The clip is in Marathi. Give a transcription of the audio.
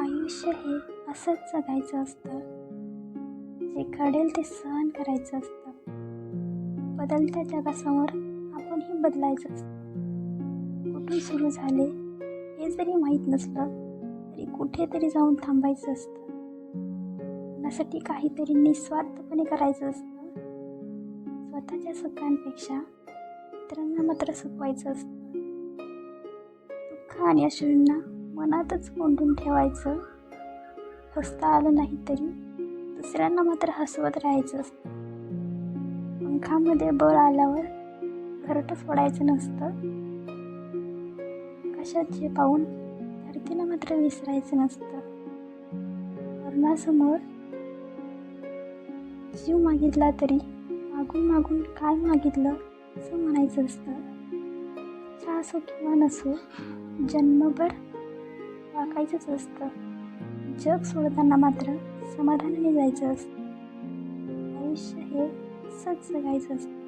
आयुष्य हे असंच जगायचं असतं. जे घडेल ते सहन करायचं असतं. बदलत्या जगासमोर आपणही बदलायचं असतं. कुठून सुरू झाले हे जरी माहीत नसलं तरी कुठेतरी जाऊन थांबायचं असतं. कोणासाठी काहीतरी निस्वार्थपणे करायचं असतं. स्वतःच्या सुखांपेक्षा इतरांना मात्र सुखवायचं असतं. दुःख आणि अश्रूंना मनातच कोंडून ठेवायचं. हसता आलं नाही तरी दुसऱ्यांना मात्र हसवत राहायचं असतं. पंखामध्ये बळ आल्यावर घरटं सोडायचं नसतं. कशात जे पाहून धरतीला मात्र विसरायचं नसतं. मरणासमोर जीव मागितला तरी मागून मागून काय मागितलं असं म्हणायचं असतं. असो किंवा नसो जन्मभर वाकायचंच असतं. जग सोडताना मात्र समाधानाने जायचं असतं. आयुष्य हे सच जगायचं असतं.